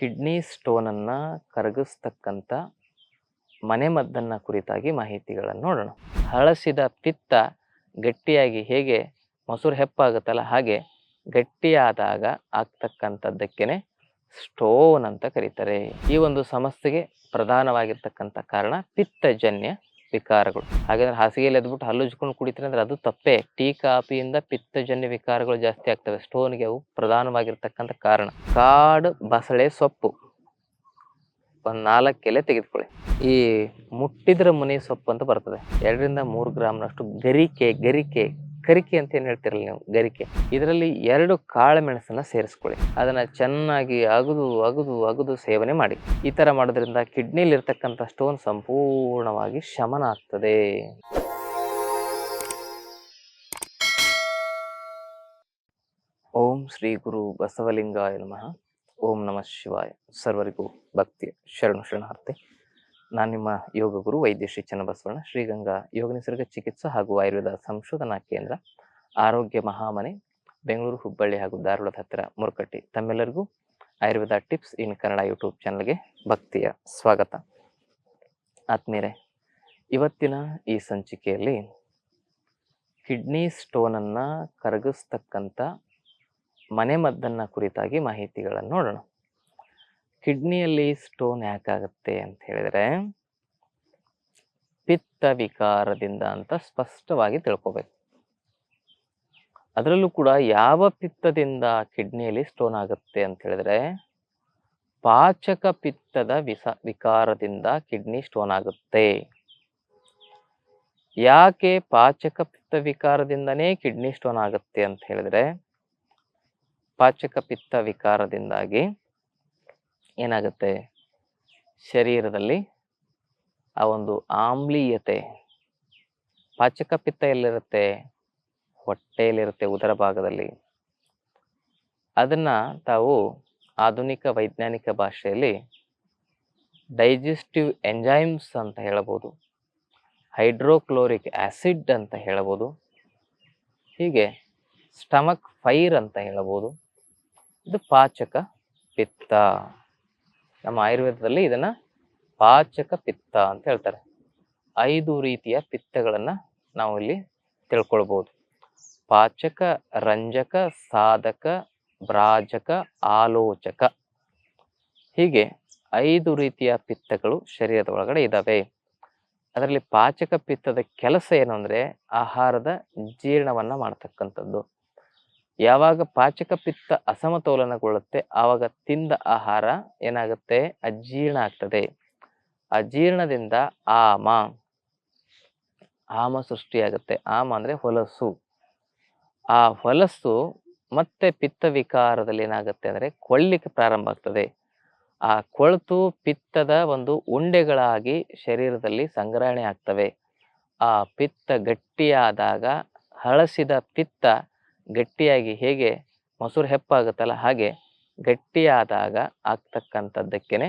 Kidney ಸ್ಟೋನನ್ನು ಕರಗಿಸ್ತಕ್ಕಂಥ ಮನೆಮದ್ದನ್ನು ಕುರಿತಾಗಿ ಮಾಹಿತಿಗಳನ್ನು ನೋಡೋಣ. ಹಳಸಿದ ಪಿತ್ತ ಗಟ್ಟಿಯಾಗಿ ಹೇಗೆ ಮೊಸರು ಹೆಪ್ಪಾಗುತ್ತಲ್ಲ ಹಾಗೆ ಗಟ್ಟಿಯಾದಾಗ ಆಗ್ತಕ್ಕಂಥದ್ದಕ್ಕೇನೆ ಸ್ಟೋನ್ ಅಂತ ಕರೀತಾರೆ. ಈ ಒಂದು ಸಮಸ್ಯೆಗೆ ಪ್ರಧಾನವಾಗಿರ್ತಕ್ಕಂಥ ಕಾರಣ ಪಿತ್ತಜನ್ಯ ವಿಕಾರಗಳು. ಹಾಗಾದ್ರೆ ಹಾಸಿಗೆಯಲ್ಲಿ ಎದ್ಬಿಟ್ಟು ಹಲ್ಲುಜ್ಕೊಂಡು ಕುಡಿತಾರೆ ಅಂದ್ರೆ ಅದು ತಪ್ಪೇ. ಟೀ, ಕಾಫಿಯಿಂದ ಪಿತ್ತಜನ್ಯ ವಿಕಾರಗಳು ಜಾಸ್ತಿ ಆಗ್ತವೆ. ಸ್ಟೋನ್ಗೆ ಅವು ಪ್ರಧಾನವಾಗಿರ್ತಕ್ಕಂಥ ಕಾರಣ. ಕಾಡು, ಬಸಳೆ, ಸೊಪ್ಪು. ಒಂದು ನಾಲ್ಕು ಎಲೆ ತೆಗೆದುಕೊಳ್ಳಿ. ಈ ಮುಟ್ಟಿದ್ರ ಮುನಿ ಸೊಪ್ಪು ಅಂತ ಬರ್ತದೆ. ಎರಡರಿಂದ ಮೂರು ಗ್ರಾಮ್ನಷ್ಟು ಗರಿಕೆ ಗರಿಕೆ. ಕರಿಕೆ ಅಂತ ಏನು ಹೇಳ್ತಿರಲ್ಲ ನೀವು? ಗರಿಕೆ. ಇದರಲ್ಲಿ ಎರಡು ಕಾಳು ಮೆಣಸನ್ನ ಸೇರಿಸ್ಕೊಳ್ಳಿ. ಅದನ್ನ ಚೆನ್ನಾಗಿ ಅಗದು ಅಗದು ಅಗದು ಸೇವನೆ ಮಾಡಿ. ಈ ತರ ಮಾಡೋದ್ರಿಂದ ಕಿಡ್ನಿಲಿ ಇರ್ತಕ್ಕಂಥ ಸ್ಟೋನ್ ಸಂಪೂರ್ಣವಾಗಿ ಶಮನ ಆಗ್ತದೆ ಓಂ ಶ್ರೀ ಗುರು ಬಸವಲಿಂಗಾಯ ನಮಃ. ಓಂ ನಮಃ ಶಿವಾಯ. ಸರ್ವರಿಗೂ ಭಕ್ತಿ ಶರಣು ಶರಣಾರ್ಥಿ. ನಾನು ನಿಮ್ಮ ಯೋಗ ಗುರು ವೈದ್ಯ ಶ್ರೀ ಚನ್ನಬಸವಣ್ಣ, ಶ್ರೀಗಂಗಾ ಯೋಗ ನಿಸರ್ಗ ಚಿಕಿತ್ಸಾ ಹಾಗೂ ಆಯುರ್ವೇದ ಸಂಶೋಧನಾ ಕೇಂದ್ರ, ಆರೋಗ್ಯ ಮಹಾಮನೆ, ಬೆಂಗಳೂರು ಹುಬ್ಬಳ್ಳಿ ಹಾಗೂ ಧಾರವಾಡದ ಹತ್ತಿರ ಮುರುಕಟ್ಟಿ. ತಮ್ಮೆಲ್ಲರಿಗೂ Ayurveda tips in Kannada YouTube ಚಾನಲ್ಗೆ ಭಕ್ತಿಯ ಸ್ವಾಗತ. ಆತ್ಮೀಯರೇ, ಇವತ್ತಿನ ಈ ಸಂಚಿಕೆಯಲ್ಲಿ ಕಿಡ್ನಿ ಸ್ಟೋನನ್ನು ಕರಗಿಸ್ತಕ್ಕಂಥ ಮನೆಮದ್ದನ್ನು ಕುರಿತಾಗಿ ಮಾಹಿತಿಗಳನ್ನು ನೋಡೋಣ. ಕಿಡ್ನಿಯಲ್ಲಿ ಸ್ಟೋನ್ ಯಾಕಾಗುತ್ತೆ ಅಂತ ಹೇಳಿದರೆ, ಪಿತ್ತ ವಿಕಾರದಿಂದ ಅಂತ ಸ್ಪಷ್ಟವಾಗಿ ತಿಳ್ಕೊಬೇಕು. ಅದರಲ್ಲೂ ಕೂಡ ಯಾವ ಪಿತ್ತದಿಂದ ಕಿಡ್ನಿಯಲ್ಲಿ ಸ್ಟೋನ್ ಆಗುತ್ತೆ ಅಂತ ಹೇಳಿದ್ರೆ, ಪಾಚಕ ಪಿತ್ತದ ವಿಸ, ವಿಕಾರದಿಂದ ಕಿಡ್ನಿ ಸ್ಟೋನ್ ಆಗುತ್ತೆ. ಯಾಕೆ ಪಾಚಕ ಪಿತ್ತ ವಿಕಾರದಿಂದನೇ ಕಿಡ್ನಿ ಸ್ಟೋನ್ ಆಗುತ್ತೆ ಅಂತ ಹೇಳಿದ್ರೆ, ಪಾಚಕ ಪಿತ್ತ ವಿಕಾರದಿಂದಾಗಿ ಏನಾಗುತ್ತೆ? ಶರೀರದಲ್ಲಿ ಆ ಒಂದು ಆಮ್ಲೀಯತೆ, ಪಾಚಕ ಪಿತ್ತ ಎಲ್ಲಿರುತ್ತೆ? ಹೊಟ್ಟೆಯಲ್ಲಿರುತ್ತೆ ಉದರ ಭಾಗದಲ್ಲಿ. ಅದನ್ನ ತಾವು ಆಧುನಿಕ ವೈಜ್ಞಾನಿಕ ಭಾಷೆಯಲ್ಲಿ ಡೈಜೆಸ್ಟಿವ್ ಎಂಜೈಮ್ಸ್ ಅಂತ ಹೇಳಬಹುದು, ಹೈಡ್ರೋಕ್ಲೋರಿಕ್ ಆಸಿಡ್ ಅಂತ ಹೇಳಬಹುದು, ಹೀಗೆ ಸ್ಟಮಕ್ ಫೈರ್ ಅಂತ ಹೇಳಬಹುದು. ಇದು ಪಾಚಕ ಪಿತ್ತ. ನಮ್ಮ ಆಯುರ್ವೇದದಲ್ಲಿ ಇದನ್ನ ಪಾಚಕ ಪಿತ್ತ ಅಂತ ಹೇಳ್ತಾರೆ. ಐದು ರೀತಿಯ ಪಿತ್ತಗಳನ್ನ ನಾವು ಇಲ್ಲಿ ತಿಳ್ಕೊಳ್ಬಹುದು ಪಾಚಕ, ರಂಜಕ, ಸಾಧಕ ಭ್ರಾಜಕ ಆಲೋಚಕ ಹೀಗೆ ಐದು ರೀತಿಯ ಪಿತ್ತಗಳು ಶರೀರದ ಒಳಗಡೆ ಇದ್ದಾವೆ ಅದರಲ್ಲಿ ಪಾಚಕ ಪಿತ್ತದ ಕೆಲಸ ಏನು ಅಂದರೆ ಆಹಾರದ ಜೀರ್ಣವನ್ನ ಮಾಡ್ತಕ್ಕಂಥದ್ದು. ಯಾವಾಗ ಪಾಚಕ ಪಿತ್ತ ಅಸಮತೋಲನಗೊಳ್ಳುತ್ತೆ, ಆವಾಗ ತಿಂದ ಆಹಾರ ಏನಾಗುತ್ತೆ? ಅಜೀರ್ಣ ಆಗ್ತದೆ. ಅಜೀರ್ಣದಿಂದ ಆಮ. ಆಮ ಸೃಷ್ಟಿಯಾಗುತ್ತೆ. ಆಮ ಅಂದ್ರೆ ಹೊಲಸು. ಆ ಹೊಲಸು ಮತ್ತೆ ಪಿತ್ತ ವಿಕಾರದಲ್ಲಿ ಏನಾಗುತ್ತೆ ಅಂದ್ರೆ ಕೊಳ್ಳಿಕ್ಕೆ ಪ್ರಾರಂಭ ಆಗ್ತದೆ. ಆ ಕೊಳೆತು ಪಿತ್ತದ ಒಂದು ಉಂಡೆಗಳಾಗಿ ಶರೀರದಲ್ಲಿ ಸಂಗ್ರಹಣೆ ಆಗ್ತವೆ. ಆ ಪಿತ್ತ ಗಟ್ಟಿಯಾದಾಗ ಹಳಸಿದ ಪಿತ್ತ ಗಟ್ಟಿಯಾಗಿ ಹೇಗೆ ಮೊಸರು ಹೆಪ್ಪಾಗುತ್ತಲ್ಲ ಹಾಗೆ ಗಟ್ಟಿಯಾದಾಗ ಆಗ್ತಕ್ಕಂಥದ್ದಕ್ಕೇನೆ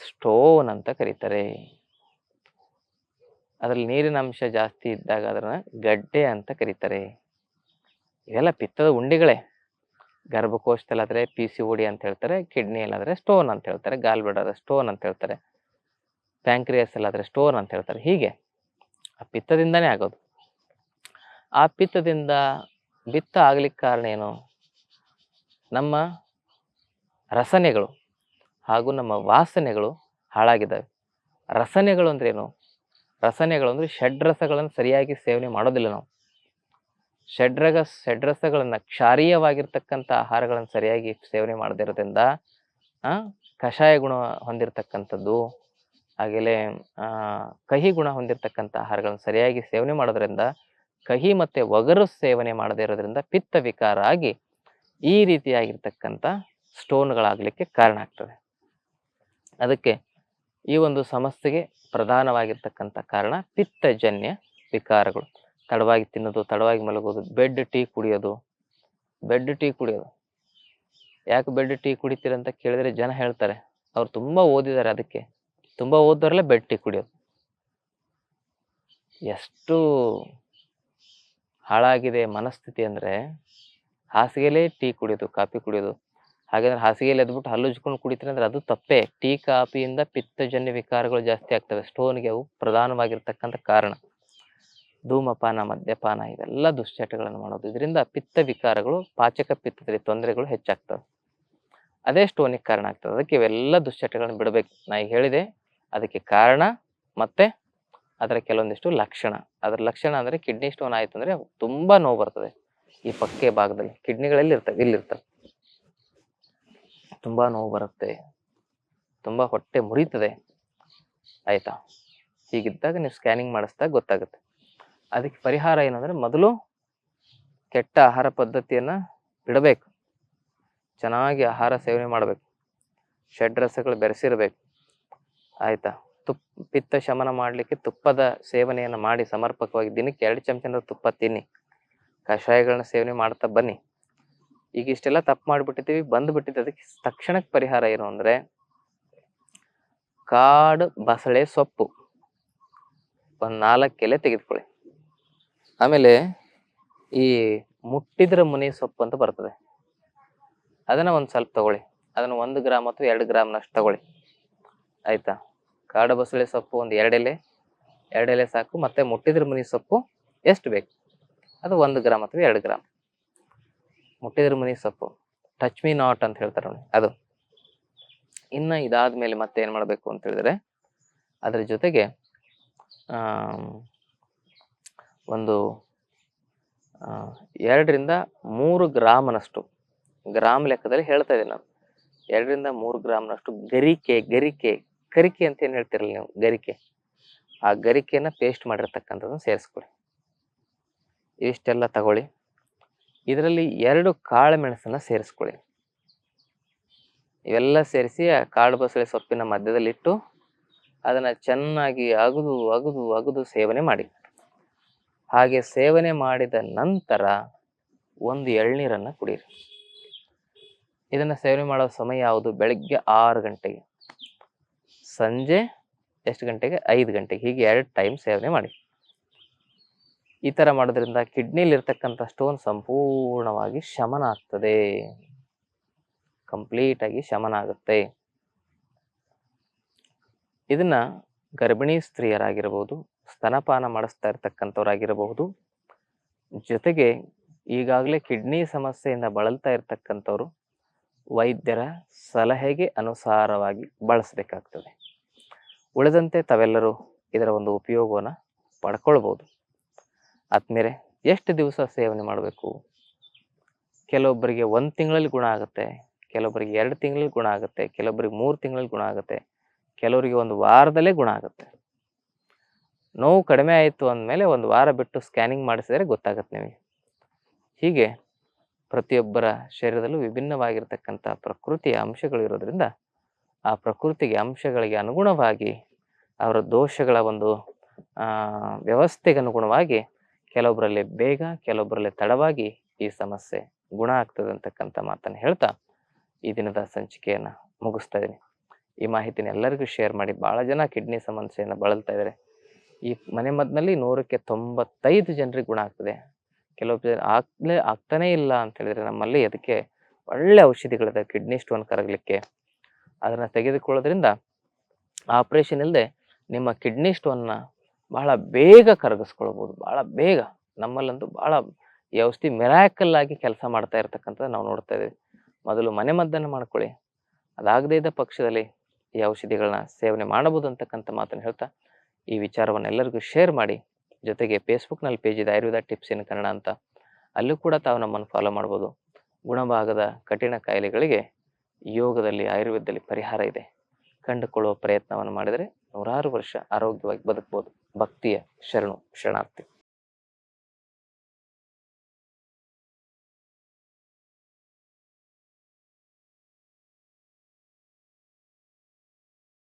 ಸ್ಟೋನ್ ಅಂತ ಕರೀತಾರೆ. ಅದರಲ್ಲಿ ನೀರಿನ ಅಂಶ ಜಾಸ್ತಿ ಇದ್ದಾಗ ಅದನ್ನ ಗಡ್ಡೆ ಅಂತ ಕರೀತಾರೆ. ಇವೆಲ್ಲ ಪಿತ್ತದ ಉಂಡೆಗಳೇ. ಗರ್ಭಕೋಶದಲ್ಲಾದರೆ ಪಿ ಸಿ ಓಡಿ ಅಂತ ಹೇಳ್ತಾರೆ ಕಿಡ್ನಿಯಲ್ಲಾದರೆ ಸ್ಟೋನ್ ಅಂತ ಹೇಳ್ತಾರೆ ಗಾಲ್ಬೆಡಾದ್ರೆ ಸ್ಟೋನ್ ಅಂತ ಹೇಳ್ತಾರೆ ಪ್ಯಾಂಕ್ರಿಯಸ್ ಅಲ್ಲಾದ್ರೆ ಸ್ಟೋನ್ ಅಂತ ಹೇಳ್ತಾರೆ. ಹೀಗೆ ಆ ಪಿತ್ತದಿಂದನೇ ಆಗೋದು. ಆ ಪಿತ್ತದಿಂದ ಬಿತ್ತ ಆಗ್ಲಿಕ್ಕೆ ಕಾರಣ ಏನು? ನಮ್ಮ ರಸನೆಗಳು ಹಾಗೂ ನಮ್ಮ ವಾಸನೆಗಳು ಹಾಳಾಗಿದ್ದಾವೆ. ರಸನೆಗಳು ಅಂದ್ರೆ ಏನು? ರಸನೆಗಳು ಅಂದ್ರೆ ಷಡ್ರಸಗಳನ್ನು ಸರಿಯಾಗಿ ಸೇವನೆ ಮಾಡೋದಿಲ್ಲ ನಾವು. ಷಡ್ರಗ ಷಡ್ರಸಗಳನ್ನು ಕ್ಷಾರೀಯವಾಗಿರ್ತಕ್ಕಂಥ ಆಹಾರಗಳನ್ನು ಸರಿಯಾಗಿ ಸೇವನೆ ಮಾಡದಿರೋದ್ರಿಂದ ಕಷಾಯ ಗುಣ ಹೊಂದಿರತಕ್ಕಂಥದ್ದು ಹಾಗೆಯೇ ಕಹಿ ಗುಣ ಹೊಂದಿರತಕ್ಕಂಥ ಆಹಾರಗಳನ್ನು ಸರಿಯಾಗಿ ಸೇವನೆ ಮಾಡೋದ್ರಿಂದ ಕಹಿ ಮತ್ತೆ ಒಗರು ಸೇವನೆ ಮಾಡದೇ ಇರೋದ್ರಿಂದ ಪಿತ್ತ ವಿಕಾರ ಆಗಿ ಈ ರೀತಿಯಾಗಿರ್ತಕ್ಕಂಥ ಸ್ಟೋನ್ಗಳಾಗಲಿಕ್ಕೆ ಕಾರಣ ಆಗ್ತದೆ. ಅದಕ್ಕೆ ಈ ಒಂದು ಸಮಸ್ಯೆಗೆ ಪ್ರಧಾನವಾಗಿರ್ತಕ್ಕಂಥ ಕಾರಣ ಪಿತ್ತಜನ್ಯ ವಿಕಾರಗಳು. ತಡವಾಗಿ ತಿನ್ನೋದು, ತಡವಾಗಿ ಮಲಗೋದು, ಬೆಡ್ ಟೀ ಕುಡಿಯೋದು, ಬೆಡ್ ಟೀ ಕುಡಿಯೋದು. ಯಾಕೆ ಬೆಡ್ ಟೀ ಕುಡಿತೀರಂತ ಕೇಳಿದ್ರೆ ಜನ ಹೇಳ್ತಾರೆ, ಅವ್ರು ತುಂಬ ಓದಿದ್ದಾರೆ ಅದಕ್ಕೆ. ತುಂಬ ಓದೋರೆಲ್ಲ ಬೆಡ್ ಟೀ ಕುಡಿಯೋದು. ಎಷ್ಟು ಹಾಳಾಗಿದೆ ಮನಸ್ಥಿತಿ ಅಂದರೆ ಹಾಸಿಗೆಲೇ ಟೀ ಕುಡಿಯೋದು, ಕಾಫಿ ಕುಡಿಯೋದು. ಹಾಗಾದ್ರೆ ಹಾಸಿಗೆಯಲ್ಲಿ ಎದ್ಬಿಟ್ಟು ಹಲ್ಲು ಉಜ್ಕೊಂಡು ಕುಡಿತಾರೆ ಅಂದ್ರೆ ಅದು ತಪ್ಪೇ. ಟೀ, ಕಾಫಿಯಿಂದ ಪಿತ್ತಜನ್ಯ ವಿಕಾರಗಳು ಜಾಸ್ತಿ ಆಗ್ತವೆ. ಸ್ಟೋನ್ಗೆ ಅವು ಪ್ರಧಾನವಾಗಿರ್ತಕ್ಕಂಥ ಕಾರಣ. ಧೂಮಪಾನ, ಮದ್ಯಪಾನ ಇವೆಲ್ಲ ದುಶ್ಚಟಗಳನ್ನು ಮಾಡೋದು. ಇದರಿಂದ ಪಿತ್ತ ವಿಕಾರಗಳು, ಪಾಚಕ ಪಿತ್ತದಲ್ಲಿ ತೊಂದರೆಗಳು ಹೆಚ್ಚಾಗ್ತವೆ. ಅದೇ ಸ್ಟೋನಿಗೆ ಕಾರಣ ಆಗ್ತದೆ. ಅದಕ್ಕೆ ಇವೆಲ್ಲ ದುಶ್ಚಟಗಳನ್ನು ಬಿಡಬೇಕು. ನಾ ಹೇಳಿದೆ. ಅದಕ್ಕೆ ಕಾರಣ ಮತ್ತೆ ಅದರ ಕೆಲವೊಂದಿಷ್ಟು ಲಕ್ಷಣ. ಅದರ ಲಕ್ಷಣ ಅಂದರೆ ಕಿಡ್ನಿ ಸ್ಟೋನ್ ಆಯಿತು ಅಂದರೆ ತುಂಬ ನೋವು ಬರ್ತದೆ. ಈ ಪಕ್ಕೆ ಭಾಗದಲ್ಲಿ ಕಿಡ್ನಿಗಳಲ್ಲಿ ಇರ್ತವೆ ಇಲ್ಲಿರ್ತವೆ ತುಂಬ ನೋವು ಬರುತ್ತೆ. ತುಂಬ ಹೊಟ್ಟೆ ಮುರಿತದೆ. ಆಯಿತಾ? ಹೀಗಿದ್ದಾಗ ನೀವು ಸ್ಕ್ಯಾನಿಂಗ್ ಮಾಡಿಸಿದಾಗ ಗೊತ್ತಾಗುತ್ತೆ. ಅದಕ್ಕೆ ಪರಿಹಾರ ಏನಂದರೆ ಮೊದಲು ಕೆಟ್ಟ ಆಹಾರ ಪದ್ಧತಿಯನ್ನು ಬಿಡಬೇಕು. ಚೆನ್ನಾಗಿ ಆಹಾರ ಸೇವನೆ ಮಾಡಬೇಕು. ಷಡ್ರಸಗಳು ಬೆರೆಸಿರಬೇಕು. ಆಯ್ತಾ? ತುಪ್ಪ ಪಿತ್ತ ಶಮನ ಮಾಡಲಿಕ್ಕೆ ತುಪ್ಪದ ಸೇವನೆಯನ್ನು ಮಾಡಿ ಸಮರ್ಪಕವಾಗಿ ದಿನಕ್ಕೆ ಎರಡು ಚಮಚನ ತುಪ್ಪ ತಿನ್ನಿ. ಕಷಾಯಗಳನ್ನ ಸೇವನೆ ಮಾಡ್ತಾ ಬನ್ನಿ. ಈಗ ಇಷ್ಟೆಲ್ಲ ತಪ್ಪು ಮಾಡಿಬಿಟ್ಟಿದ್ದೀವಿ ಬಂದ್ಬಿಟ್ಟಿದ್ದು ಅದಕ್ಕೆ ತಕ್ಷಣಕ್ಕೆ ಪರಿಹಾರ ಏನು ಅಂದರೆ ಕಾಡು ಬಸಳೆ ಸೊಪ್ಪು. ಒಂದು ನಾಲ್ಕು ಎಲೆ ತೆಗೆದುಕೊಳ್ಳಿ. ಆಮೇಲೆ ಈ ಮುಟ್ಟಿದ್ರ ಮುನಿ ಸೊಪ್ಪು ಅಂತ ಬರ್ತದೆ. ಅದನ್ನು ಒಂದು ಸ್ವಲ್ಪ ತಗೊಳ್ಳಿ. ಅದನ್ನು ಒಂದು ಗ್ರಾಮ್ ಅಥವಾ ಎರಡು ಗ್ರಾಮ್ನಷ್ಟು ತಗೊಳ್ಳಿ. ಆಯ್ತಾ? ಕಾಡು ಬಸಳೆ ಸೊಪ್ಪು ಒಂದು ಎರಡು ಎಲೆ ಎರಡು ಎಲೆ ಸಾಕು. ಮತ್ತೆ ಮುಟ್ಟಿದ್ರ ಮುನಿ ಸೊಪ್ಪು ಎಷ್ಟು ಬೇಕು? ಅದು ಒಂದು ಗ್ರಾಮ್ ಅಥವಾ ಎರಡು ಗ್ರಾಮ್. ಮುಟ್ಟಿದ್ರ ಮುನಿ ಸೊಪ್ಪು. ಟಚ್ ಮೀ ನಾಟ್ ಅಂತ ಹೇಳ್ತಾರೆ ನೋಡಿ ಅದು. ಇನ್ನ ಇದಾದ್ಮೇಲೆ ಮತ್ತೆ ಏನು ಮಾಡಬೇಕು ಅಂತ ಹೇಳಿದ್ರೆ, ಅದರ ಜೊತೆಗೆ ಒಂದು ಎರಡರಿಂದ ಮೂರು ಗ್ರಾಮ್ನಷ್ಟು, ಗ್ರಾಮ್ ಲೆಕ್ಕದಲ್ಲಿ ಹೇಳ್ತಾ ಇದ್ದೀನಿ ನಾನು. ಎರಡರಿಂದ ಮೂರು ಗ್ರಾಮ್ನಷ್ಟು ಗರಿಕೆ ಗರಿಕೆ ಕರಿಕೆ ಅಂತ ಏನು ಹೇಳ್ತಿರಲ್ಲ ನೀವು? ಗರಿಕೆ. ಆ ಗರಿಕೆನ ಪೇಸ್ಟ್ ಮಾಡಿರ್ತಕ್ಕಂಥದ್ದು ಸೇರಿಸ್ಕೊಳ್ಳಿ ಇವಿಷ್ಟೆಲ್ಲ ತಗೊಳ್ಳಿ. ಇದರಲ್ಲಿ ಎರಡು ಕಾಳು ಮೆಣಸನ್ನು ಸೇರಿಸ್ಕೊಳ್ಳಿ ಇವೆಲ್ಲ ಸೇರಿಸಿ ಆ ಕಾಳು ಬಸಳೆ ಸೊಪ್ಪಿನ ಮಧ್ಯದಲ್ಲಿಟ್ಟು ಅದನ್ನು ಚೆನ್ನಾಗಿ ಅಗದು ಅಗದು ಅಗದು ಸೇವನೆ ಮಾಡಿ. ಹಾಗೆ ಸೇವನೆ ಮಾಡಿದ ನಂತರ ಒಂದು ಎಳ್ನೀರನ್ನು ಕುಡೀರಿ. ಇದನ್ನು ಸೇವನೆ ಮಾಡೋ ಸಮಯ ಯಾವುದು? ಬೆಳಗ್ಗೆ ಆರು ಗಂಟೆಗೆ. ಸಂಜೆ ಎಷ್ಟು ಗಂಟೆಗೆ? ಐದು ಗಂಟೆಗೆ. ಹೀಗೆ ಎರಡು ಟೈಮ್ ಸೇವನೆ ಮಾಡಿ. ಈ ಥರ ಮಾಡೋದ್ರಿಂದ ಕಿಡ್ನಿಲಿ ಇರ್ತಕ್ಕಂಥ ಸ್ಟೋನ್ ಸಂಪೂರ್ಣವಾಗಿ ಶಮನ ಆಗ್ತದೆ. ಕಂಪ್ಲೀಟಾಗಿ ಶಮನ ಆಗುತ್ತೆ. ಇದನ್ನ ಗರ್ಭಿಣಿ ಸ್ತ್ರೀಯರಾಗಿರಬಹುದು ಸ್ತನಪಾನ ಮಾಡಿಸ್ತಾ ಇರ್ತಕ್ಕಂಥವ್ರಾಗಿರಬಹುದು ಜೊತೆಗೆ ಈಗಾಗಲೇ ಕಿಡ್ನಿ ಸಮಸ್ಯೆಯಿಂದ ಬಳಲ್ತಾ ಇರ್ತಕ್ಕಂಥವ್ರು ವೈದ್ಯರ ಸಲಹೆಗೆ ಅನುಸಾರವಾಗಿ ಬಳಸಬೇಕಾಗ್ತದೆ. ಉಳಿದಂತೆ ತಾವೆಲ್ಲರೂ ಇದರ ಒಂದು ಉಪಯೋಗವನ್ನು ಪಡ್ಕೊಳ್ಬೋದು. ಆದ್ಮೇಲೆ ಎಷ್ಟು ದಿವಸ ಸೇವನೆ ಮಾಡಬೇಕು? ಕೆಲವೊಬ್ಬರಿಗೆ ಒಂದು ತಿಂಗಳಲ್ಲಿ ಗುಣ ಆಗುತ್ತೆ, ಕೆಲವೊಬ್ಬರಿಗೆ ಎರಡು ತಿಂಗಳಲ್ಲಿ ಗುಣ ಆಗುತ್ತೆ, ಕೆಲವೊಬ್ಬರಿಗೆ ಮೂರು ತಿಂಗಳಲ್ಲಿ ಗುಣ ಆಗುತ್ತೆ, ಕೆಲವರಿಗೆ ಒಂದು ವಾರದಲ್ಲೇ ಗುಣ ಆಗುತ್ತೆ. ನೋವು ಕಡಿಮೆ ಆಯಿತು ಅಂದಮೇಲೆ ಒಂದು ವಾರ ಬಿಟ್ಟು ಸ್ಕ್ಯಾನಿಂಗ್ ಮಾಡಿಸಿದರೆ ಗೊತ್ತಾಗುತ್ತೆ ನಿಮಗೆ. ಹೀಗೆ ಪ್ರತಿಯೊಬ್ಬರ ಶರೀರದಲ್ಲೂ ವಿಭಿನ್ನವಾಗಿರ್ತಕ್ಕಂಥ ಪ್ರಕೃತಿಯ ಅಂಶಗಳು ಇರೋದ್ರಿಂದ ಆ ಪ್ರಕೃತಿಗೆ ಅಂಶಗಳಿಗೆ ಅನುಗುಣವಾಗಿ ಅವರ ದೋಷಗಳ ಒಂದು ವ್ಯವಸ್ಥೆಗೆ ಅನುಗುಣವಾಗಿ ಕೆಲವೊಬ್ಬರಲ್ಲಿ ಬೇಗ ಕೆಲವೊಬ್ಬರಲ್ಲಿ ತಡವಾಗಿ ಈ ಸಮಸ್ಯೆ ಗುಣ ಆಗ್ತದೆ ಅಂತಕ್ಕಂಥ ಮಾತನ್ನು ಹೇಳ್ತಾ ಈ ದಿನದ ಸಂಚಿಕೆಯನ್ನು ಮುಗಿಸ್ತಾ ಇದ್ದೀನಿ. ಈ ಮಾಹಿತಿನ ಎಲ್ಲರಿಗೂ ಶೇರ್ ಮಾಡಿ. ಭಾಳ ಜನ ಕಿಡ್ನಿ ಸಮಸ್ಯೆಯನ್ನು ಬಳಲ್ತಾ ಇದ್ದಾರೆ ಈ ಮನೆ ಮದ್ದಿನಲ್ಲಿ ನೂರಕ್ಕೆ ತೊಂಬತ್ತೈದು ಜನರಿಗೆ ಗುಣ ಆಗ್ತದೆ. ಕೆಲವೊಬ್ಬ ಜನ ಆಗ್ಲೇ ಆಗ್ತಾನೇ ಇಲ್ಲ ಅಂತ ಹೇಳಿದ್ರೆ ನಮ್ಮಲ್ಲಿ ಅದಕ್ಕೆ ಒಳ್ಳೆ ಔಷಧಿಗಳಿದೆ ಕಿಡ್ನಿ ಸ್ಟೋನ್ ಕರಗಲಿಕ್ಕೆ ಅದನ್ನ ತೆಗೆದುಕೊಳ್ಳೋದ್ರಿಂದ ಆಪರೇಷನ್ ಇಲ್ಲದೆ ನಿಮ್ಮ ಕಿಡ್ನಿ ಸ್ಟೋನ್ನ ಬಹಳ ಬೇಗ ಕರಗಿಸ್ಕೊಳ್ಬೋದು. ಬಹಳ ಬೇಗ. ನಮ್ಮಲ್ಲಂತೂ ಬಹಳ ಈ ಔಷಧಿ ಮಿರಾಕಲ್ ಆಗಿ ಕೆಲಸ ಮಾಡ್ತಾ ಇರ್ತಕ್ಕಂಥದ್ದು ನಾವು ನೋಡ್ತಾ ಇದ್ದೀವಿ. ಮೊದಲು ಮನೆ ಮದ್ದನ್ನು ಮಾಡ್ಕೊಳ್ಳಿ. ಅದಾಗದೇ ಇದ್ದ ಪಕ್ಷದಲ್ಲಿ ಈ ಔಷಧಿಗಳನ್ನ ಸೇವನೆ ಮಾಡಬಹುದು ಅಂತಕ್ಕಂಥ ಮಾತನ್ನು ಹೇಳ್ತಾ, ಈ ವಿಚಾರವನ್ನು ಎಲ್ಲರಿಗೂ ಶೇರ್ ಮಾಡಿ, ಜೊತೆಗೆ ಫೇಸ್ಬುಕ್ನಲ್ಲಿ ಪೇಜ್ ಇದೆ, ಆಯುರ್ವೇದ ಟಿಪ್ಸ್ ಇನ್ ಕನ್ನಡ ಅಂತ. ಅಲ್ಲೂ ಕೂಡ ತಾವು ನಮ್ಮನ್ನು ಫಾಲೋ ಮಾಡ್ಬೋದು. ಗುಣಭಾಗದ ಕಠಿಣ ಕಾಯಿಲೆಗಳಿಗೆ ಯೋಗದಲ್ಲಿ, ಆಯುರ್ವೇದದಲ್ಲಿ ಪರಿಹಾರ ಇದೆ. ಕಂಡುಕೊಳ್ಳುವ ಪ್ರಯತ್ನವನ್ನು ಮಾಡಿದರೆ ನೂರಾರು ವರ್ಷ ಆರೋಗ್ಯವಾಗಿ ಬದುಕಬಹುದು ಭಕ್ತಿಯ ಶರಣು ಶರಣಾರ್ಥಿ.